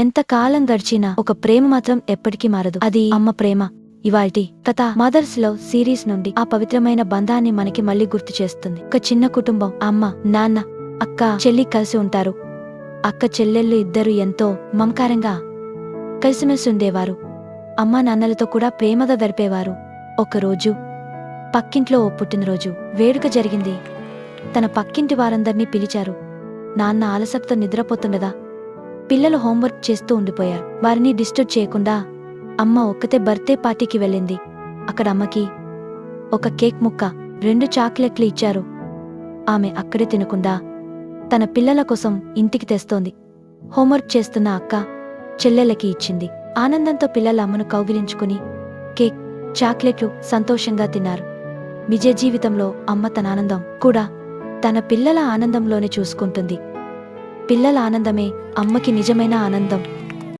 ఎంత కాలం గడిచినా ఒక ప్రేమ మాత్రం ఎప్పటికీ మారదు. అది అమ్మ ప్రేమ. ఇవాల్టి కథ మదర్స్లో సిరీస్ నుండి ఆ పవిత్రమైన బంధాన్ని మనకి మళ్ళీ గుర్తు చేస్తుంది. ఒక చిన్న కుటుంబం అమ్మ నాన్న అక్క చెల్లి కలిసి ఉంటారు. అక్క చెల్లెళ్ళు ఇద్దరు ఎంతో మమకారంగా కలిసిమెలిసి ఉండేవారు. అమ్మా నాన్నలతో కూడా ప్రేమగా గడిపేవారు. ఒకరోజు పక్కింట్లో ఓ పుట్టినరోజు. వేడుక జరిగింది. తన పక్కింటి వారందర్నీ పిలిచారు. నాన్న ఆలసక్తో నిద్రపోతుండదా పిల్లలు హోంవర్క్ చేస్తూ ఉండిపోయారు. వారిని డిస్టర్బ్ చేయకుండా అమ్మ ఒక్కతే బర్త్డే పార్టీకి వెళ్ళింది. అక్కడ అమ్మకి ఒక కేక్ ముక్క రెండు చాక్లెట్లు ఇచ్చారు. ఆమె అక్కడే తినకుండా తన పిల్లల కోసం ఇంటికి తెస్తోంది. హోంవర్క్ చేస్తున్న అక్క చెల్లెలకి ఇచ్చింది. ఆనందంతో పిల్లల అమ్మను కౌగిలించుకుని కేక్ చాక్లెట్లు సంతోషంగా తిన్నారు. విజయ జీవితంలో అమ్మ తన ఆనందం కూడా తన పిల్లల ఆనందంలోనే చూసుకుంటుంది. పిల్లల ఆనందమే అమ్మకి నిజమైన ఆనందం.